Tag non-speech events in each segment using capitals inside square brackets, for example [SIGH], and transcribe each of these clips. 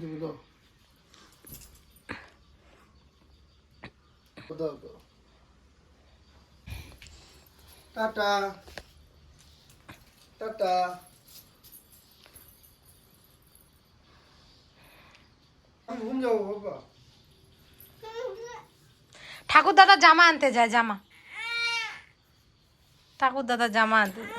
তুমি দাও দাও দাও। টাটা। টাটা। আমি ঘুম যাব বাবা। ঠাকুর দাদা জামা আনতে যায় জামা। ঠাকুর দাদা জামা আনতে যায়।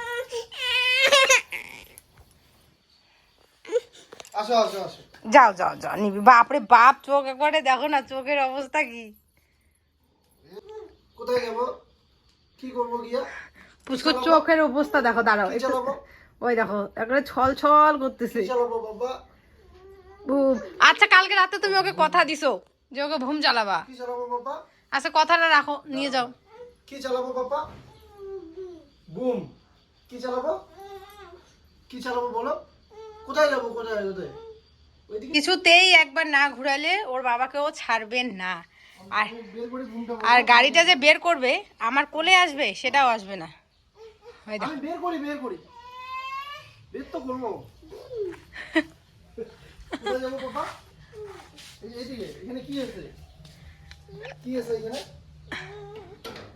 আসো আসো আসো। যাও যাও যাও নিবি। বাপরে বাপ চোখ একবারে দেখো না চোখের অবস্থা কি? কোথায় যাব? কি করব গিয়া? পুষ্কর চোখের অবস্থা দেখো দাঁড়াও। ওই দেখো একবারে ছল ছল করতেছে। আচ্ছা কালকে রাতে তুমি ওকে কথা দিছো যে ওকে ঘুম চালাবা। কি চালাবো বাবা? আচ্ছা কথাটা রাখো নিয়ে যাও। কি চালাবো বাবা? বুম। কি চালাবো? কি চালাবো বলো? কোথায় যাব কোথায় কোথায়? কিছুতেই একবার না ঘুরালে ওর বাবাকে ও ছাড়বেন না। আর আর গাড়িটা যে বের করবে আমার কোলে আসবে সেটাও আসবে না। ওই দেখো। আমি বের করি বের করি। বের তো করব। কোথায় যাব বাবা এই এইদিকে এখানে কি আছে কি আছে এখানে?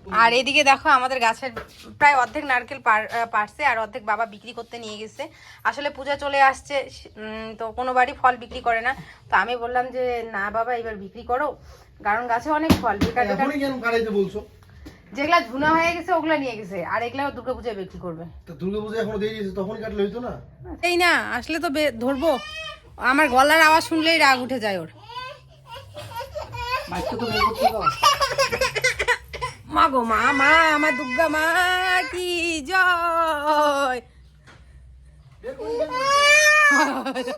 আর এদিকে দেখো আমাদের গাছের প্রায় অর্ধেক নারকেল পার- পারছে আর অর্ধেক বাবা বিক্রি করতে নিয়ে গেছে। আসলে পূজা চলে আসছে তো কোনো বাড়ি ফল বিক্রি করে না। তো আমি বললাম যে না বাবা এবার বিক্রি করো। কারণ গাছে অনেক ফল বেকার এখনই বলছো? যেগুলা ঝুনা হয়ে গেছে ওগুলা নিয়ে গেছে। আর এগুলাও দুর্গা পূজায় বিক্রি করবে। তা দুর্গা পূজা এখনও দেরি আছে তখন কাটলে হইতো না? এই না আসলে তো বে- ধরবো। আমার গলার আওয়াজ শুনলেই রাগ উঠে যায় ওর। তো বের করতে দাও। মা গো মা মা আমার দুর্গা মা কি জয় [LAUGHS] বের করি বের করি।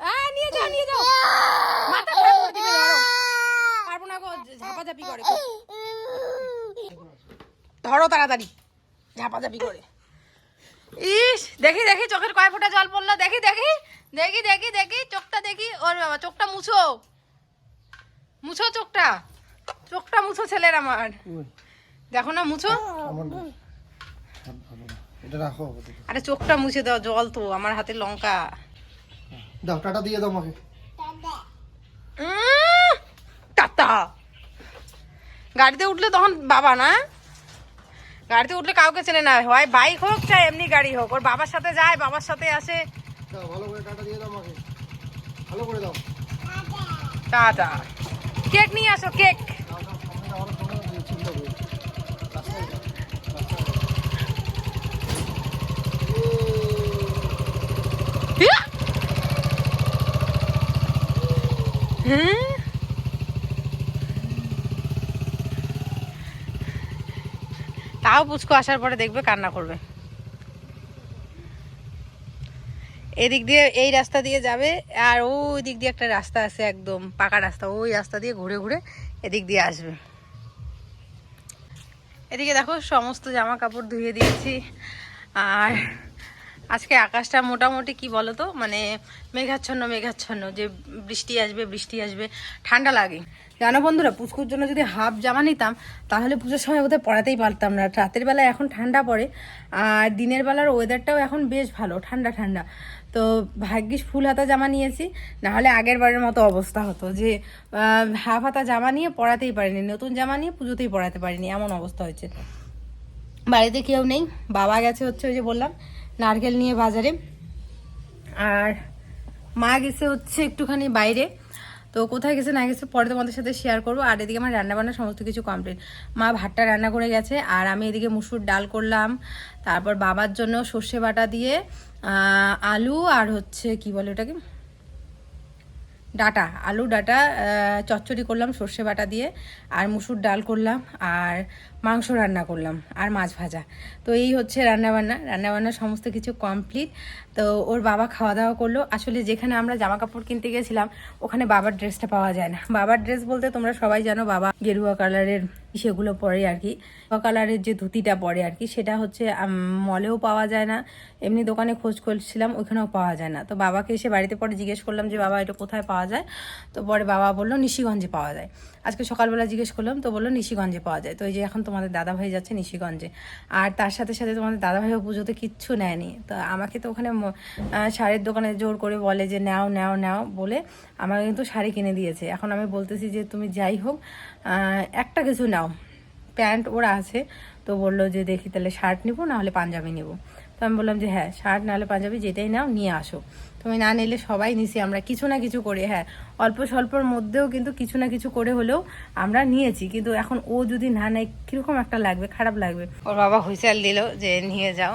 আ, নিয়ে যাও নিয়ে যাও মাথা খারাপ করে দিবে ধরো পারব না গো ঝাপাঝাপি করে খুব। ধরো তাড়াতাড়ি। ঝাপাঝাপি করে। ইস দেখি দেখি চোখের কয় ফোঁটা জল পড়ল। দেখি দেখি দেখি দেখি দেখি চোখটা দেখি। ওর বাবা চোখটা মুছো। মুছো চোখটা। চোখটা মুছো ছেলের আমার। দেখো না মুছো। এটা রাখো আরে চোখটা মুছে দাও জল তো আমার হাতে লঙ্কা। দাও টাটা দিয়ে দাও আমাকে। উম, টাটা। গাড়িতে উঠলে তখন বাবা না? গাড়িতে উঠলে কাউকে চেনে না হয়। বাইক হোক চাই এমনি গাড়ি হোক। ওর বাবার সাথে যায় বাবার সাথে আসে। ভালো করে টাটা দিয়ে দাও আমাকে। ভালো করে দাও। টাটা কেক নিয়ে আসো কেক। দাও দাও সামনে দাও, আমার সামনে দাও, চিন্তা করো। রাস্তায় দাও, রাস্তায় দাও। ইয়া! হুম? তাও পুচকু আসার পরে দেখবে কান্না করবে। এদিক দিয়ে এই রাস্তা দিয়ে যাবে আর ওই দিক দিয়ে একটা রাস্তা আছে একদম পাকা রাস্তা, ওই রাস্তা দিয়ে ঘুরে ঘুরে এদিক দিয়ে আসবে। এদিকে দেখো সমস্ত জামা কাপড় ধুয়ে দিয়েছি আর আজকে আকাশটা মোটামুটি কি বলো তো মানে মেঘাচ্ছন্ন মেঘাচ্ছন্ন। যে বৃষ্টি আসবে বৃষ্টি আসবে, ঠান্ডা লাগে। জানো বন্ধুরা পুচকুর জন্য যদি হাফ জামা নিতাম, তাহলে পুজোর সময় ওদের পড়াতেই পারতাম না। রাতের বেলা এখন ঠান্ডা পড়ে, আর দিনের বেলার ওয়েদারটাও এখন বেশ ভালো, ঠান্ডা ঠান্ডা। তো ভাগ্যিস ফুল হাতা জামা নিয়েছি নাহলে আগের বারের মতো অবস্থা হতো যে হাফ হাতা জামা নিয়ে পড়াতেই পারিনি, নতুন জামা নিয়ে পুজোতেই পড়াতে পারিনি, এমন অবস্থা হয়েছে। বাড়িতে কেউ নেই, বাবা গেছে হচ্ছে ওই যে বললাম নারকেল নিয়ে বাজারে। আর মা গেছে হচ্ছে একটুখানি বাইরে। তো কোথায় গেছে না গেছে পরে তোমাদের সাথে শেয়ার করব। আর এদিকে আমার রান্না বান্না সমস্ত কিছু কমপ্লিট মা ভাতটা রান্না করে গেছে, আর আমি এদিকে মুসুর ডাল করলাম। তারপর বাবার জন্য সর্ষে বাটা দিয়ে আলু আর হচ্ছে কি বলে ওটাকে? ডাটা, আলু ডাটা চচ্চড়ি করলাম সর্ষে বাটা দিয়ে, আর মুসুর ডাল করলাম। আর মাংস রান্না করলাম আর মাছ ভাজা। তো এই হচ্ছে রান্নাবান্না। রান্নাবান্না সমস্ত কিছু কমপ্লিট তো ওর বাবা খাওয়া দাওয়া করল। আসলে যেখানে আমরা জামা কাপড় কিনতে গেছিলাম, ওখানে বাবার ড্রেসটা পাওয়া যায় না। বাবার ড্রেস বলতে তোমরা সবাই জানো, বাবা গেরুয়া কালারের সেগুলো পরে আর কি। কালারের যে ধুতিটা পরে আর কি, সেটা হচ্ছে মলেও পাওয়া যায় না। এমনি দোকানে খোঁজ করছিলাম ওখানেও পাওয়া যায় না। তো বাবাকে এসে বাড়িতে পরে জিজ্ঞেস করলাম যে, বাবা, এটা কোথায় পাওয়া যায়? তো পরে বাবা বলল, নিশিগঞ্জে পাওয়া যায়। আজকে সকালবেলা জিজ্ঞেস করলাম, তো বলল, নিশিগঞ্জে পাওয়া যায়। তো এই যে এখন তোমাদের দাদাভাই যাচ্ছে নিশিগঞ্জে। আর তার সাথে সাথে তোমাদের দাদাভাইও পুজোতে কিচ্ছু নেয়নি। তো আমাকে তো ওখানে শাড়ির দোকানে জোর করে বলে যে, নাও নাও নাও বলে আমাকে কিন্তু শাড়ি কিনে দিয়েছে। এখন আমি বলতেছি যে, তুমি যাই হোক একটা কিছু নাও। প্যান্ট ওরা আছে, তো বলল যে, দেখি, তাহলে শার্ট নিবো নাহলে পাঞ্জাবি নিবো। আমি বললাম যে হ্যাঁ শার্ট নাহলে পাঞ্জাবি যেটাই নাও, নিয়ে আসো। তুমি না নিলে সবাই নিছি আমরা, কিছু না কিছু করে হ্যাঁ অল্প স্বল্পর মধ্যেও কিন্তু কিছু না কিছু করে হলেও আমরা নিয়েছি। কিন্তু এখন ও যদি না নেয়, কীরকম একটা লাগবে, খারাপ লাগবে? ওর বাবা হুইসেল দিল যে, নিয়ে যাও।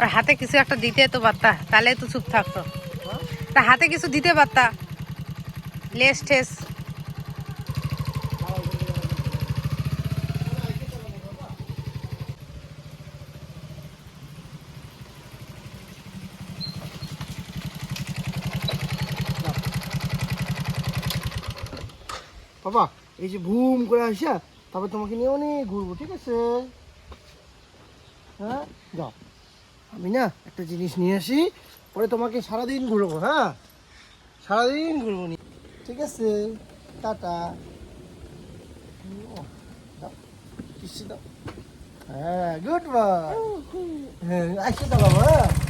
ওর হাতে কিছু একটা দিতে তো পারতা, তাহলে তো চুপ থাকতো? তা হাতে কিছু দিতে পারতা? লেস ঠেস। বাবা এই যে ভুম করে আসা তারপর তোমাকে নিয়ে অনেক ঘুরবো ঠিক আছে? হ্যাঁ? যাও। আমি না একটা জিনিস নিয়ে আসি পরে তোমাকে সারাদিন ঘুরবো হ্যাঁ? সারাদিন ঘুরবো নি। ঠিক আছে? টাটা। দাও। হ্যাঁ গুড বয় হ্যাঁ আসছে দাও বাবা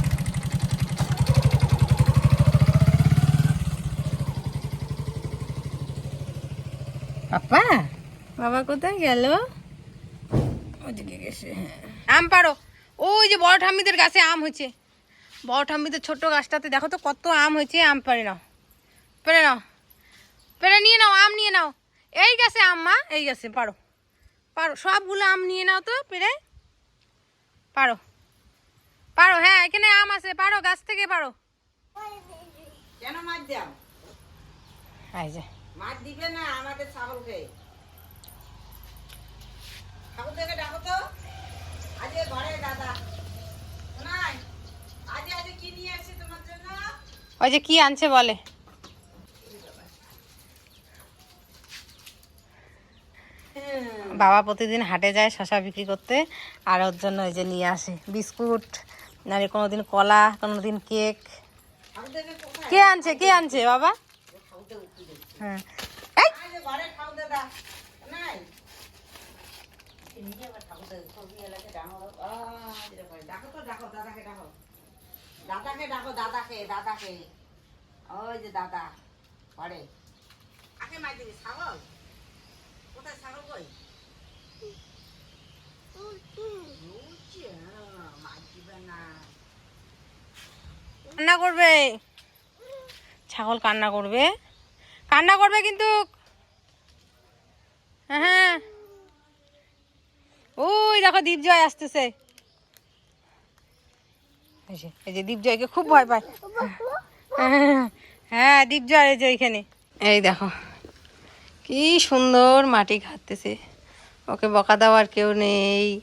পাপা বাবা কোথায় গেল? ওদিকে গেছে হ্যাঁ। আম পারো ওই যে বড় ঠাম্মিদের গাছে আম হয়েছে। বড় ঠাম্মিদের ছোট গাছটাতে দেখো তো কত আম হয়েছে আম পেরে নাও। পেরে নাও। পেরে নিয়ে নাও আম নিয়ে নাও। এই গাছে আম মা এই গাছে পারো পারো সবগুলো আম নিয়ে নাও তো পেরে পারো পারো হ্যাঁ এখানে আম আছে পারো গাছ থেকে পারো কেন মাছ দাও এই যে। মাছ দিবে না আমাদের ছাগলকে। ঠাকুর থেকে ডাকো তো। আজকে ঘরে দাদা। শোনাই আজকে আজকে কি নিয়ে আসছি তোমার জন্য? ওই যে কি আনছে বলে? বাবা প্রতিদিন হাটে যায় শশা বিক্রি করতে আর ওর জন্য ওই যে নিয়ে আসে বিস্কুট নাহলে কোনোদিন কলা কোনোদিন কেক। ঠাকুর থেকে কোথায়? কে আনছে কে আনছে বাবা? হ্যাঁ। এই, আজকে ঠাকুর দাদা। নাই। ঠাকুর দাদা ছবি এলাকে ডাঙো ডাকো তো ডাকো দাদাকে ডাকো। দাদাকে ডাকো দাদাকে দাদাকে। ওই যে দাদা ঘরে। আগে মাই দিবি ছাগল? কোথায় ছাগল কই? হ্যাঁ, কান্না করবে? ছাগল কান্না করবে? কান্না করবে কিন্তু। হ্যাঁ হ্যাঁ। ওই দেখো দীপজয় আসতেছে। এই যে- দীপজয়কে খুব ভয় পায়। হ্যাঁ দীপজয় এই যে এখানে এই দেখো, কি সুন্দর মাটি খাটতেছে। ওকে বকা দেওয়ার কেউ নেই।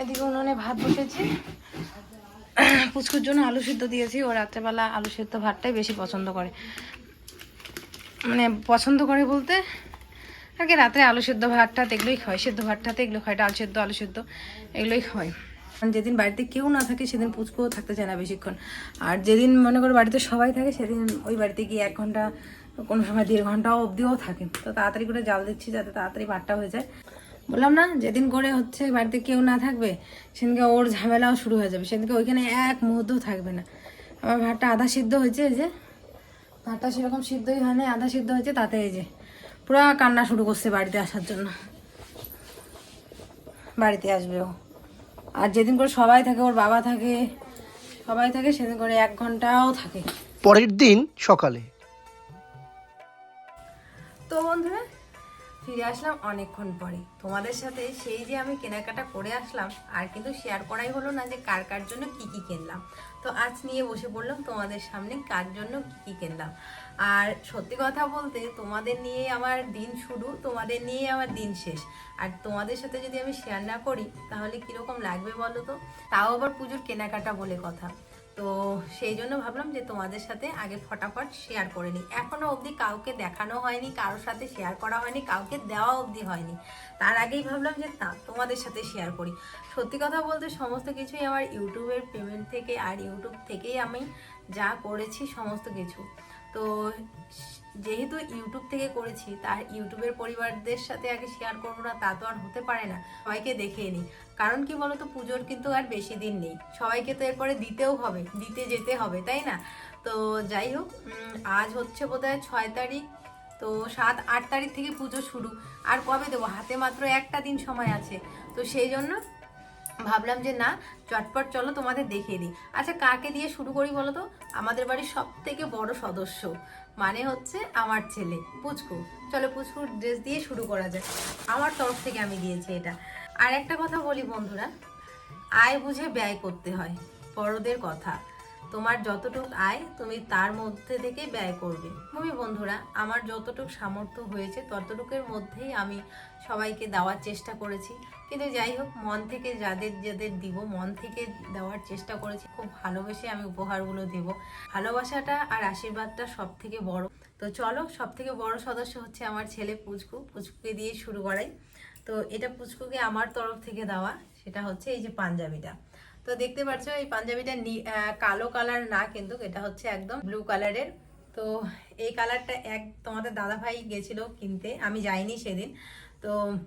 এদিকে উনুনে ভাত বসেছি। পুচকুর জন্য আলু সিদ্ধ দিয়েছি। ও রাত্রেবেলা আলু সিদ্ধ ভাতটাই বেশি পছন্দ করে। মানে পছন্দ করে বলতে আর কি রাত্রে আলু সিদ্ধ ভাতটা এগুলোই খায় সিদ্ধ ভাতটাতে এগুলো খায়, ডাল সিদ্ধ, আলু সিদ্ধ, এগুলোই কারণ যেদিন বাড়িতে কেউ না থাকে, সেদিন পুচকুও থাকতে চায় না বেশিক্ষণ। আর যেদিন মনে করো বাড়িতে সবাই থাকে, সেদিন ওই বাড়িতে গিয়ে এক ঘণ্টা, কোনো সময় দেড় ঘণ্টা অবধিও থাকে। তো তাড়াতাড়ি করে জাল দিচ্ছি যাতে তাড়াতাড়ি ভাতটা হয়ে যায়। বললাম না যেদিন করে হচ্ছে বাড়িতে কেউ না থাকবে সেদিনকে ওর ঝামেলাও শুরু হয়ে যাবে। সেদিনকে ওইখানে এক মুহূর্তও থাকবে না। আমার ভাতটা আধা সিদ্ধ হয়েছে এই যে। ভাতটা সেরকম সিদ্ধই হয় না আধা সিদ্ধ হয়েছে তাতে এই যে পুরো কান্না শুরু করছে বাড়িতে আসার জন্য। বাড়িতে আসবে ও। আর যেদিন করে সবাই থাকে ওর বাবা থাকে সবাই থাকে সেদিন করে এক ঘন্টাও থাকে। পরের দিন সকালে। তো বন্ধুরা ফিরে আসলাম অনেকক্ষণ পরে। তোমাদের সাথে সেই যে আমি কেনাকাটা করে আসলাম, আর কিন্তু শেয়ার করাই হলো না যে কার কার জন্য কি কি কিনলাম। তো আজ নিয়ে বসে পড়লাম তোমাদের সামনে কার জন্য কি কি কিনলাম। আর সত্যি কথা বলতে তোমাদের নিয়ে আমার দিন শুরু, তোমাদের নিয়ে আমার দিন শেষ। আর তোমাদের সাথে যদি আমি শেয়ার না করি, তাহলে কীরকম লাগবে বলো তো? তাও আবার পুজোর কেনাকাটা বলে কথা। তো সেই জন্য ভাবলাম যে তোমাদের সাথে আগে ফটাফট শেয়ার করে নিই। এখনও অবধি কাউকে দেখানো হয়নি, কারোর সাথে শেয়ার করা হয়নি, কাউকে দেওয়া অবধি হয়নি। তার আগেই ভাবলাম যে তা তোমাদের সাথে শেয়ার করি। সত্যি কথা বলতে সমস্ত কিছুই আমার ইউটিউবের পেমেন্ট থেকে আর ইউটিউব থেকেই আমি যা করেছি সমস্ত কিছু। তো যেহেতু ইউটিউব থেকে করেছি, তার ইউটিউবের পরিবারদের সাথে আগে শেয়ার করব না, তা তো আর হতে পারে না। সবাইকে দেখিয়ে নিই। কারণ কি বলতো, পুজোর কিন্তু আর বেশি দিন নেই। সবাইকে তো এরপরে দিতেও হবে, দিতে যেতে হবে, তাই না? তো যাই হোক আজ হচ্ছে বোধহয় ছয় তারিখ, তো সাত, আট তারিখ থেকে পুজো শুরু। আর কবে দেবো? হাতে মাত্র একটা দিন সময় আছে। তো সেই জন্য ভাবলাম যে না, চটপট চলো তোমাদের দেখিয়ে দিই। আচ্ছা কাকে দিয়ে শুরু করি বলো তো আমাদের বাড়ির সব থেকে বড় সদস্য। মানে হচ্ছে আমার ছেলে, পুচকু। চলো পুচকুর ড্রেস দিয়ে শুরু করা যায় আমার তরফ থেকে আমি দিয়েছি এটা। আর একটা কথা বলি বন্ধুরা, আয় বুঝে ব্যয় করতে হয়, বড়দের কথা। তোমার যতটুক আয় তুমি তার মধ্যে থেকে ব্যয় করবে। তুমি বন্ধুরা, আমার যতটুক সামর্থ্য হয়েছে ততটুকের মধ্যেই আমি সবাইকে দেওয়ার চেষ্টা করেছি। কিন্তু যাই হোক, মন থেকে যাদের যাদের দিব, মন থেকে দেওয়ার চেষ্টা করেছি। খুব ভালোবেসে আমি উপহারগুলো দেব। ভালোবাসাটা আর আশীর্বাদটা সব থেকে বড়। তো চলো সব থেকে বড় সদস্য হচ্ছে আমার ছেলে পুচকু। পুচকুকে দিয়ে শুরু করাই। তো এটা পুচকুকে আমার তরফ থেকে দেওয়া। সেটা হচ্ছে এই যে পাঞ্জাবিটা। তো দেখতে পাচ্ছ, এই পাঞ্জাবিটা নি- কালো কালার না কিন্তু, এটা হচ্ছে একদম ব্লু কালারের তো এই কালারটা এক, তোমাদের দাদা ভাই গেছিল কিনতে, আমি যাইনি সেদিন। তো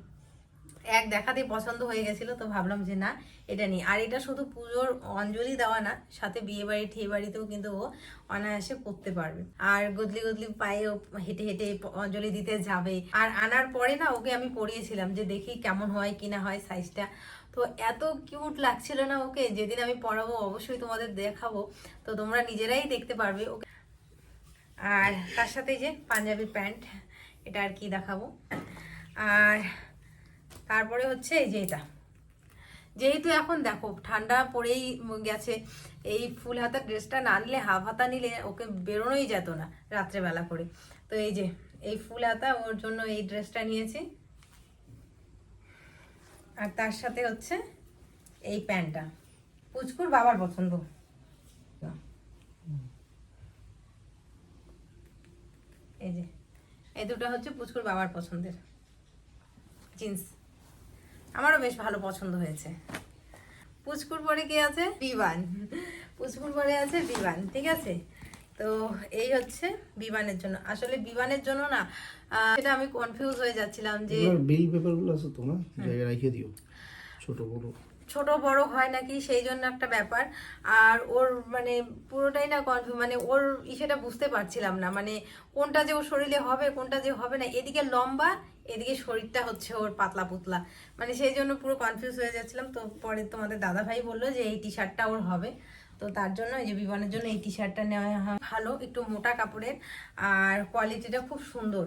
এক দেখাতেই পছন্দ হয়ে গেছিল, তো ভাবলাম যে না, এটা নিই। আর এটা শুধু পুজোর অঞ্জলি দেওয়া না, সাথে বিয়ে বাড়ি, ঠিয়ে বাড়িতেও কিন্তু ও অনায়াসে পড়তে পারবে। আর গদলি গদলি পায়ে হেঁটে হেঁটে অঞ্জলি দিতে যাবে। আর আনার পরে না, ওকে আমি পরিয়েছিলাম যে দেখি কেমন হয়, কিনা হয় সাইজটা তো এত কিউট লাগছিল না ওকে? যেদিন আমি পরাবো অবশ্যই তোমাদের দেখাবো। তো তোমরা নিজেরাই দেখতে পারবে ওকে। আর তার সাথে যে পাঞ্জাবি প্যান্ট, এটা আর কি দেখাবো। আর তারপরে হচ্ছে এই যে এটা। যেহেতু এখন দেখো, ঠান্ডা পড়েই গেছে, এই ফুল হাতা ড্রেসটা না নিলে, হাফ হাতা নিলে ওকে বেরোনোই যেত না রাত্রেবেলা করে। তো এই যে, এই ফুল হাতা ওর জন্য এই ড্রেসটা নিয়েছি। আর তার সাথে হচ্ছে এই প্যান্টটা পুচকুর বাবার পছন্দ। এই যে, এই দুটো হচ্ছে পুচকুর বাবার পছন্দের জিন্স। আমারও বেশ ভালো পছন্দ হয়েছে। পুচকুর পরে কি আছে? বিবান। পুচকুর পরে আছে বিবান, ঠিক আছে? তো এই হচ্ছে বিমানের জন্য। আসলে বিমানের জন্য না সেটা আমি কনফিউজ হয়ে যাচ্ছিলাম যে বিল পেপারগুলো আছে তো না জায়গায় রেখে দিও। ছোট বড়। ছোট বড় হয় নাকি সেই জন্য একটা ব্যাপার। আর ওর মানে পুরোটাই না কনফিউ মানে ওর ইসেটা বুঝতে পারছিলাম না। মানে কোনটা যে ওর শরীরে হবে কোনটা যে হবে না এদিকে লম্বা এদিকে শরীরটা হচ্ছে ওর পাতলা পুতলা। মানে সেই জন্য পুরো কনফিউজ হয়ে যাচ্ছিলাম। তো পরে তোমাদের দাদা ভাই বলল যে এই টি শার্টটা ওর হবে। তো তার জন্য এই যে বিমানের জন্য এই টি শার্টটা নেওয়া। ভালো, একটু মোটা কাপড়ের। আর কোয়ালিটিটা খুব সুন্দর।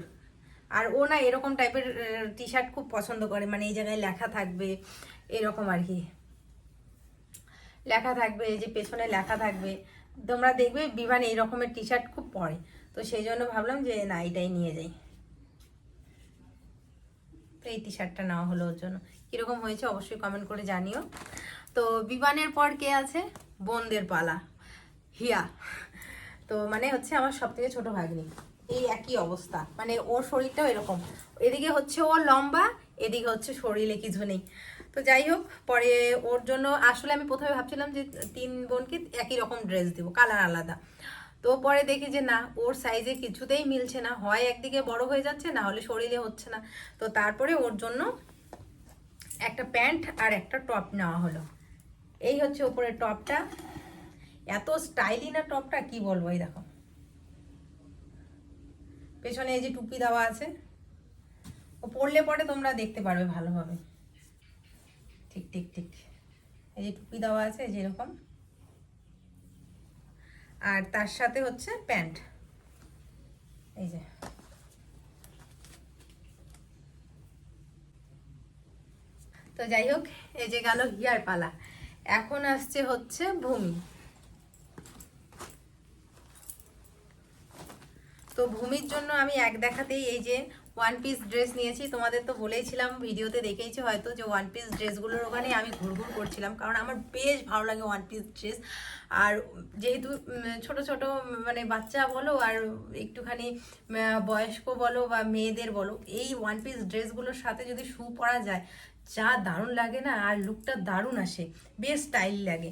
আর ও না এরকম টাইপের টি শার্ট খুব পছন্দ করে। মানে এই জায়গায় লেখা থাকবে, এরকম আর কি। লেখা থাকবে, এই যে পেছনে লেখা থাকবে। তোমরা দেখবে বিমান এই রকমের টি শার্ট খুব পরে। তো সেই জন্য ভাবলাম যে না এটাই নিয়ে যাই। তো এই টি শার্টটা নেওয়া হলো ওর জন্য। কীরকম হয়েছে অবশ্যই কমেন্ট করে জানিও। তো বিমানের পর কে আছে? বোনদের পালা। হিয়া। তো মানে হচ্ছে আমার সব থেকে ছোট ভাগ্নি। এই একই অবস্থা। মানে ওর শরীরটাও এরকম। এদিকে হচ্ছে ও লম্বা, এদিকে হচ্ছে শরীরে কিছু নেই। তো যাই হোক, পরে ওর জন্য আসলে আমি প্রথমে ভাবছিলাম যে তিন বোনকে একই রকম ড্রেস দিব কালার আলাদা। তো পরে দেখি যে না, ওর সাইজে কিছুতেই মিলছে না। হয় একদিকে বড় হয়ে যাচ্ছে, না হলে শরীরে হচ্ছে না। তো তারপরে ওর জন্য একটা প্যান্ট আর একটা টপ নেওয়া হলো। এই হচ্ছে উপরের টপটা। এত স্টাইলি না টপটা, কি বলব এই দেখো। পেছনে এই যে টুপি দেওয়া আছে। ও পরলে পরে তোমরা দেখতে পারবে ভালোভাবে। ঠিক ঠিক ঠিক। এই যে টুপি দেওয়া আছে, এই যে এরকম। আর তার সাথে হচ্ছে প্যান্ট। এই যে। তো যাই হোক, এই যে গেল হিয়ার পালা। এখন আসছে হচ্ছে ভূমি। তো ভূমির জন্য আমি এক দেখাতেই এই যে ওয়ান পিস ড্রেস নিয়েছি, তোমাদের তো বলেইছিলাম ভিডিওতে দেখেইছি হয়তো যে ওয়ান পিস ড্রেসগুলোর ওখানে আমি ঘুরঘুর করছিলাম, কারণ আমার বেশ ভালো লাগে ওয়ান পিস ড্রেস আর যেহেতু ছোট ছোট মানে বাচ্চা বলো আর একটুখানি বয়স্ক বলো বা মেয়েদের বলো, এই ওয়ান পিস ড্রেসগুলোর সাথে যদি শু পরা যায় যা দারুণ লাগে না, আর লুকটা দারুণ আসে। বেশ স্টাইল লাগে।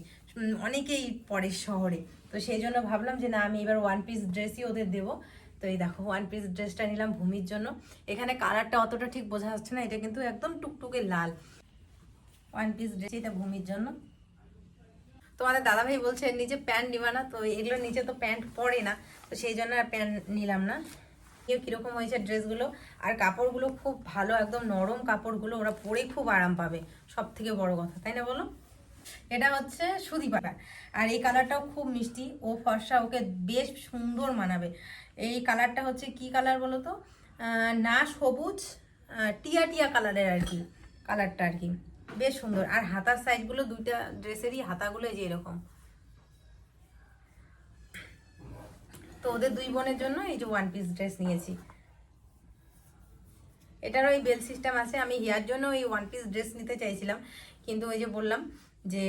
অনেকেই পরে শহরে। তো সেই জন্য ভাবলাম যে না, আমি এবার ওয়ান পিস ড্রেসই ওদের দেবো। তো এই দেখো ওয়ান পিস ড্রেসটা নিলাম ভূমির জন্য। এখানে কালারটা অতটা ঠিক বোঝা যাচ্ছে না, এটা কিন্তু একদম টুকটুকে লাল। ওয়ান পিস ড্রেস এটা ভূমির জন্য। তোমাদের দাদাভাই বলছে নিচে প্যান্ট নিবা না। তো এগুলো নিচে তো প্যান্ট পরে না। তো সেই জন্য আর প্যান্ট নিলাম না। কেউ কীরকম হয়েছে ড্রেসগুলো। আর কাপড়গুলো খুব ভালো, একদম নরম কাপড়গুলো ওরা পরে খুব আরাম পাবে। সব থেকে বড় কথা, তাই না বলো? এটা হচ্ছে সুদীপাটা আর এই কালারটাও খুব মিষ্টি। ও ফর্সা, ওকে বেশ সুন্দর মানাবে। এই কালারটা হচ্ছে কি কালার বলো তো? না সবুজ টিয়া টিয়া কালারের আর কি, কালারটা আর কি। বেশ সুন্দর। আর হাতার সাইজগুলো দুইটা ড্রেসেরই হাতাগুলো যে এরকম তো ওদের দুই বোনের জন্য এই যে ওয়ান পিস ড্রেস নিয়েছি। এটারও এই বেল সিস্টেম আছে। আমি হেয়ার জন্য ওই ওয়ান পিস ড্রেস নিতে চাইছিলাম। কিন্তু ওই যে বললাম যে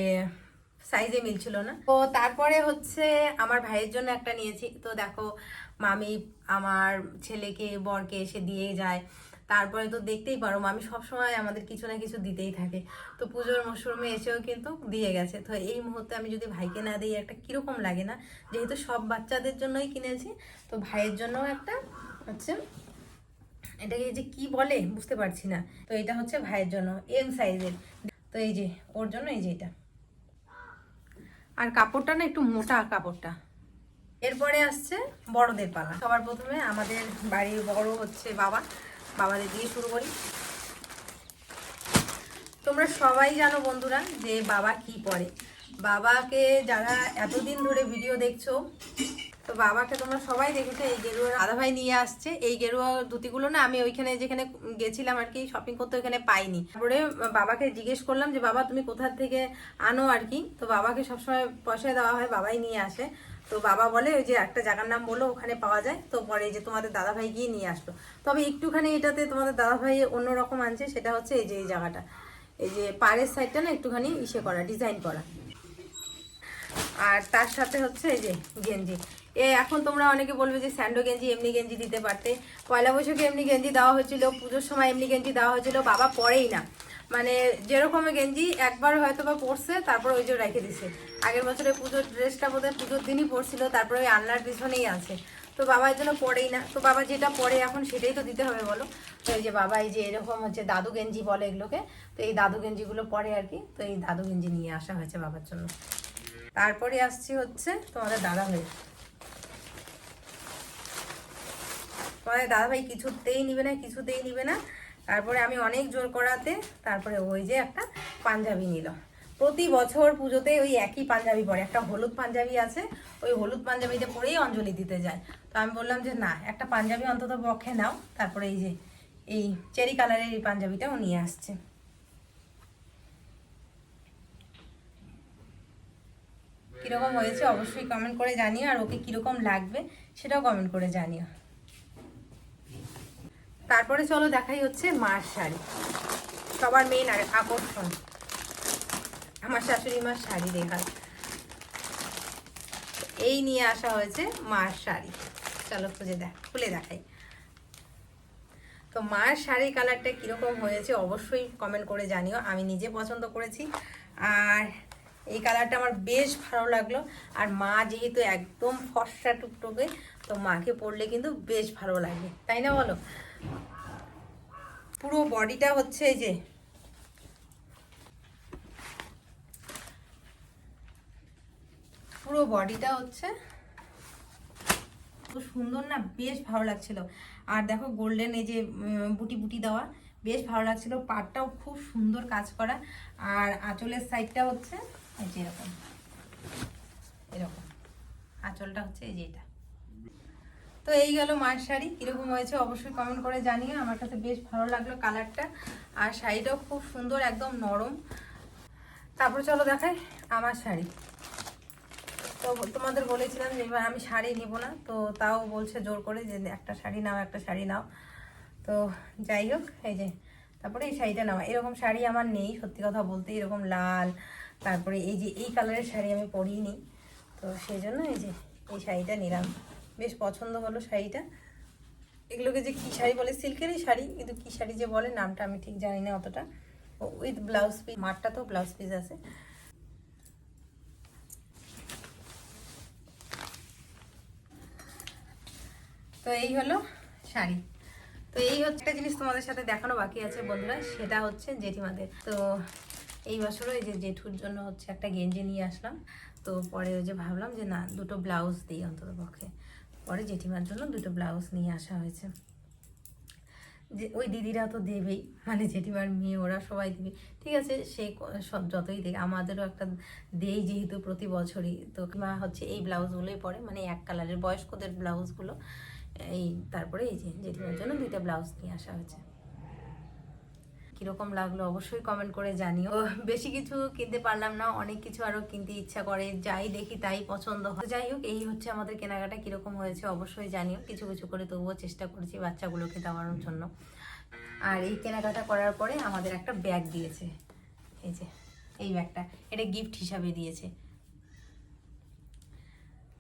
সাইজে মিলছিল না। তো তারপরে হচ্ছে আমার ভাইয়ের জন্য একটা নিয়েছি। তো দেখো, মামি আমার ছেলেকে, বরকে এসে দিয়ে যায়। তারপরে তো দেখতেই পারো মামি সবসময় আমাদের কিছু না কিছু দিতেই থাকে। তো পুজোর মশরুমে এসেও কিন্তু দিয়ে গেছে। তো এই মুহূর্তে আমি যদি ভাইকে না দিই, একটা কীরকম লাগে না? যেহেতু সব বাচ্চাদের জন্যই কিনেছি, তো ভাইয়ের জন্যও একটা হচ্ছে, এটাকে যে কি বলে বুঝতে পারছি না। তো এটা হচ্ছে ভাইয়ের জন্য এম সাইজের তো এই যে, ওর জন্য এই যে এটা। আর কাপড়টা না একটু মোটা কাপড়টা। এরপরে আসছে বড়দের পালা। সবার প্রথমে আমাদের বাড়ির বড় হচ্ছে বাবা। বাবাদের দিয়ে শুরু করি। তোমরা সবাই জানো বন্ধুরা যে বাবা কি পরে বাবাকে যারা এতদিন ধরে ভিডিও দেখছ, তো বাবাকে তোমরা সবাই দেখেছ, এই গেরুয়া দাদা ভাই নিয়ে আসছে। এই গেরুয়া ধুতিগুলো না আমি ওইখানে যেখানে গেছিলাম আর কি শপিং করতে ওইখানে পাইনি। তারপরে বাবাকে জিজ্ঞেস করলাম যে, বাবা, তুমি কোথা থেকে আনো আর কি? তো বাবাকে সবসময় পয়সা দেওয়া হয়, বাবাই নিয়ে আসে। তো বাবা বলে, ওই যে একটা জায়গার নাম বলো ওখানে পাওয়া যায়। তো পরে যে তোমাদের দাদা ভাই গিয়ে নিয়ে আসলো। তবে একটুখানি এটাতে তোমাদের দাদা ভাই অন্যরকম আনছে, সেটা হচ্ছে এই যে এই জায়গাটা। এই যে পাড়ের সাইডটা না একটুখানি ইসে করা ডিজাইন করা। আর তার সাথে হচ্ছে এই যে গেঞ্জি। এ, এখন তোমরা অনেকে বলবে যে স্যান্ডো গেঞ্জি, এমনি গেঞ্জি দিতে পারতে। পয়লা বৈশাখে এমনি গেঞ্জি দেওয়া হয়েছিল, পুজোর সময় এমনি গেঞ্জি দেওয়া হয়েছিল, বাবা পরেই না। মানে যেরকম গেঞ্জি একবার হয়তো বা পরছে, তারপর ওই যে রেখে দিছে। আগের বছরে পুজোর ড্রেসটা বোধহয় পুজোর দিনই পরছিল, তারপরে ওই আলনার পিছনেই আছে। তো বাবার জন্য পরেই না। তো বাবা যেটা পরে এখন সেটাই তো দিতে হবে বলো। তো এই যে বাবা, এই যে এরকম হচ্ছে দাদু গেঞ্জি বলে এগুলোকে, তো এই দাদু গেঞ্জিগুলো পরে আর কি। তো এই দাদু গেঞ্জি নিয়ে আসা হয়েছে বাবার জন্য। তারপরে আসছি হচ্ছে তোমাদের দাদা ভাই তোমাদের দাদা ভাই কিছুতেই নিবে না, কিছুতেই নিবে না। তারপরে আমি অনেক জোর করাতে তারপরে ওই যে একটা পাঞ্জাবি নিল। প্রতি বছর পুজোতে ওই একই পাঞ্জাবি পরে, একটা হলুদ পাঞ্জাবি আছে, ওই হলুদ পাঞ্জাবিতে পরেই অঞ্জলি দিতে যায়। তো আমি বললাম যে না, একটা পাঞ্জাবি অন্তত পক্ষে নাও, তারপরে এই যে, এই চেরি কালারের এই পাঞ্জাবিটাও নিয়ে আসছে। কীরকম হয়েছে অবশ্যই কমেন্ট করে জানিও, আর ওকে কীরকম লাগবে সেটাও কমেন্ট করে জানিও। তারপরে চলো দেখাই হচ্ছে মার শাড়ি। সবার মেন আর আকর্ষণ। আমার শাশুড়ি মার শাড়ি দেখার এই নিয়ে আসা হয়েছে মার শাড়ি। চলো খুঁজে দেখ, খুলে দেখাই। তো মার শাড়ি কালারটা কীরকম হয়েছে অবশ্যই কমেন্ট করে জানিও। আমি নিজে পছন্দ করেছি। আর এই কালারটা আমার বেশ ভালো লাগল। আর মা যেহেতু একদম ফর্সা টুকটুকে, তো মাকে পরলে কিন্তু বেশ ভালো লাগে। তাই না বলো? পুরো বডিটা হচ্ছে এই যে। পুরো বডিটা হচ্ছে সুন্দর না, বেশ ভালো লাগছিল। আর দেখো গোল্ডেন এই যে বুটি বুটি দেওয়া, বেশ ভালো লাগছিল। পাটটাও খুব সুন্দর কাজ করা। আর আঁচলের সাইডটা হচ্ছে এই যে এরকম। এরকম। আঁচলটা হচ্ছে এই যে এটা। তো এই গেল মায়ের শাড়ি, কীরকম হয়েছে অবশ্যই কমেন্ট করে জানিয়ে আমার কাছে বেশ ভালো লাগল কালারটা আর শাড়িটাও খুব সুন্দর, একদম নরম। তারপর চলো দেখাই আমার শাড়ি। তো তোমাদের বলেছিলাম যে এবার আমি শাড়ি নিব না, তো তাও বলছে জোর করে যে একটা শাড়ি নাও, একটা শাড়ি নাও। তো যাই হোক, এই যে, তারপরে এই শাড়িটা নেওয়া এরকম শাড়ি আমার নেই, সত্যি কথা বলতে এরকম লাল। তারপরে এই যে, এই কালারের শাড়ি আমি পরিনি। তো সেই জন্য এই যে, এই শাড়িটা নিলাম। বেশ পছন্দ হলো শাড়িটা। এগুলোকে যে কী শাড়ি বলে? সিল্কেরই শাড়ি, কিন্তু কী শাড়ি যে বলে নামটা আমি ঠিক জানি না অতটা। উইথ ব্লাউজ পিস মারটা তো ব্লাউজ পিস আছে। তো এই হলো শাড়ি। তো এই হচ্ছে একটা জিনিস তোমাদের সাথে দেখানো বাকি আছে বন্ধুরা, সেটা হচ্ছে জেঠিমাদের। তো এই বছরও এই যে জেঠুর জন্য হচ্ছে একটা গেঞ্জি নিয়ে আসলাম। তো পরে ওই যে ভাবলাম যে না, দুটো ব্লাউজ দিই অন্তত পক্ষে পরে জেঠিমার জন্য দুটো ব্লাউজ নিয়ে আসা হয়েছে। যে ওই দিদিরা তো দেবেই মানে জেঠিমার মেয়ে, ওরা সবাই দেবে। ঠিক আছে, সে সব যতই দেয় আমাদেরও একটা দেই যেহেতু প্রতি বছরই। তো মা হচ্ছে এই ব্লাউজগুলোই পরে মানে এক কালারের বয়স্কদের ব্লাউজগুলো, এই তারপরে এই যে জেঠিমার জন্য দুইটা ব্লাউজ নিয়ে আসা হয়েছে। কীরকম লাগল অবশ্যই কমেন্ট করে জানিও। বেশি কিছু কিনতে পারলাম না, অনেক কিছু আরও কিনতে ইচ্ছা করে, যাই দেখি তাই পছন্দ হয়। যাই হোক, এই হচ্ছে আমাদের কেনাকাটা, কীরকম হয়েছে অবশ্যই জানিও। কিছু কিছু করে তবুও চেষ্টা করেছি বাচ্চাগুলোকে দেওয়ানোর জন্য। আর এই কেনাকাটা করার পরে আমাদের একটা ব্যাগ দিয়েছে। এই যে, এই ব্যাগটা এটা গিফট হিসাবে দিয়েছে।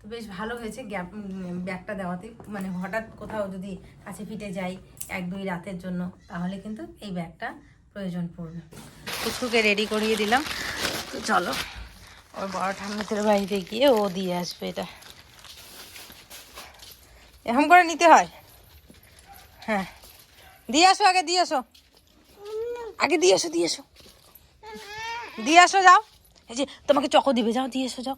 তো বেশ ভালো হয়েছে গ্যাপ ব্যাগটা দেওয়াতে। মানে হঠাৎ কোথাও যদি কাছে ফিটে যাই এক দুই রাতের জন্য, তাহলে কিন্তু এই ব্যাগটা প্রয়োজন পড়বে। কুচুকে রেডি করিয়ে দিলাম। তো চলো, ওর বড় ঠাম্মাদের বাড়িতে গিয়ে ও দিয়ে আসবে এটা। এরকম করে নিতে হয়? হ্যাঁ। দিয়ে আসো আগে, দিয়ে আসো। আগে দিয়ে আসো দিয়ে আসো। দিয়ে আসো, যাও। এই যে তোমাকে চকো দিবে, যাও, দিয়ে এসো যাও।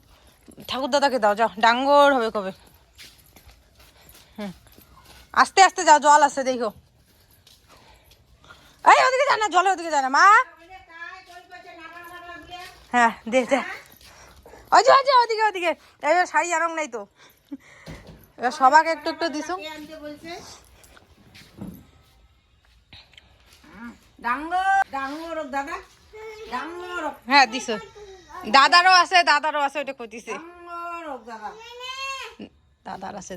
ঠাকুর দাদাকে দাও যাও। ডাঙ্গর হবে কবে? হুম। আস্তে আস্তে যাও জল আসছে দেখো। এই ওদিকে যায় না জলে ওদিকে যায় না মা। হ্যাঁ দে দে। ওই যে ওই যে ওদিকে ওদিকে। এবার শাড়ি আরং নাই তো। এবার সবাকে একটু একটু দিছো ডাঙ্গর ডাঙ্গর দাদা। ডাঙ্গর হ্যাঁ দিছো দাদারও আছে দাদারও আছে ওইটা কইতিছে দাদার আছে